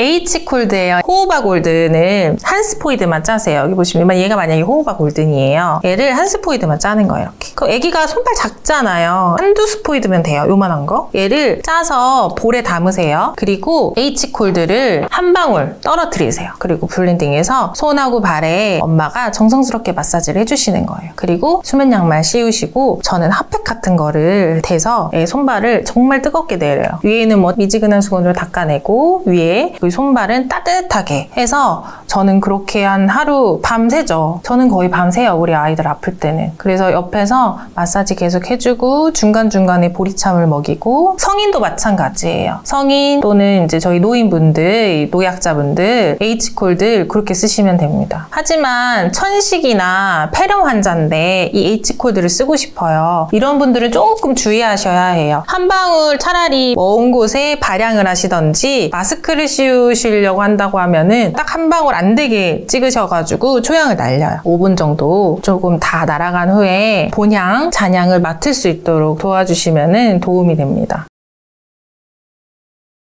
H콜드예요. 호호바 골든은 한 스포이드만 짜세요. 여기 보시면 얘가 만약에 호호바 골든이에요. 얘를 한 스포이드만 짜는 거예요. 이렇게. 그 애기가 손발 작잖아요. 한두 스포이드면 돼요. 요만한 거. 얘를 짜서 볼에 담으세요. 그리고 H콜드를 한 방울 떨어뜨리세요. 그리고 블렌딩해서 손하고 발에 엄마가 정성스럽게 마사지를 해주시는 거예요. 그리고 수면 양말 씌우시고 저는 핫팩 같은 거를 대서 예, 손발을 정말 뜨겁게 내려요. 위에는 뭐 미지근한 수건으로 닦아내고 위에 그 손발은 따뜻 하게 해서 저는 그렇게 한 하루 밤새죠. 저는 거의 밤새요. 우리 아이들 아플 때는. 그래서 옆에서 마사지 계속 해주고 중간중간에 보리참을 먹이고 성인도 마찬가지예요. 성인 또는 이제 저희 노인분들, 노약자분들, H콜드 그렇게 쓰시면 됩니다. 하지만 천식이나 폐렴 환자인데 이 H콜드를 쓰고 싶어요. 이런 분들은 조금 주의하셔야 해요. 한 방울 차라리 먼 곳에 발양을 하시던지 마스크를 씌우시려고 한다고 하면은 딱 한 방울 안 되게 찍으셔가지고 초양을 날려요. 5분 정도 조금 다 날아간 후에 본향, 잔향을 맡을 수 있도록 도와주시면 도움이 됩니다.